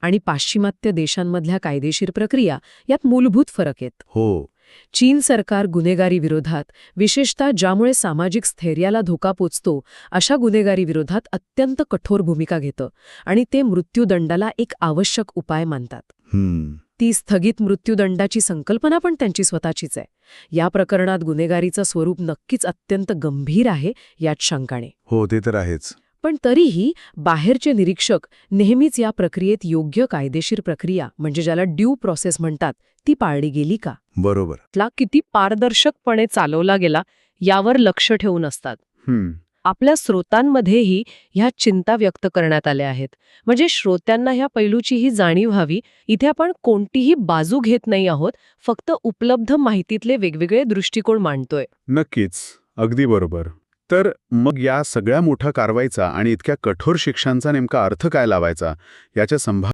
आणि पाश्चिमात्य देशांमधल्या कायदेशीर प्रक्रिया यात मूलभूत फरक आहेत. हो. चीन सरकार गुन्हेगारी विरोधात विशेषतः ज्यामुळे सामाजिक स्थैर्याला धोका पोचतो अशा गुन्हेगारी विरोधात अत्यंत कठोर भूमिका घेतं आणि ते मृत्यूदंडाला एक आवश्यक उपाय मानतात. ती स्थगित मृत्यूदंडाची संकल्पना पण त्यांची स्वतःचीच आहे. या प्रकरणात गुन्हेगारीचं स्वरूप नक्कीच अत्यंत गंभीर आहे यात शंकाणे हो ते तर आहेच. पण तरीही बाहेरचे निरीक्षक नेहमीच या प्रक्रियेत योग्य कायदेशीर प्रक्रिया म्हणजे ज्याला ड्यू प्रोसेस म्हणतात ती पाळली गेली का? बरोबर. ला किती पारदर्शकपणे चालवला गेला यावर लक्ष ठेवून असतात. आपल्या स्रोतांमध्येही ह्या चिंता व्यक्त करण्यात आल्या आहेत. म्हणजे श्रोत्यांना ह्या पैलूचीही जाणीव व्हावी. इथे आपण कोणतीही बाजू घेत नाही आहोत फक्त उपलब्ध माहितीतले वेगवेगळे दृष्टिकोन मांडतोय. नक्कीच. अगदी बरोबर. तर मग या सगळ्या मोठ्या कारवाईचा आणि इतक्या कठोर शिक्षांचा नेमका अर्थ काय लावायचा? याच्या संभा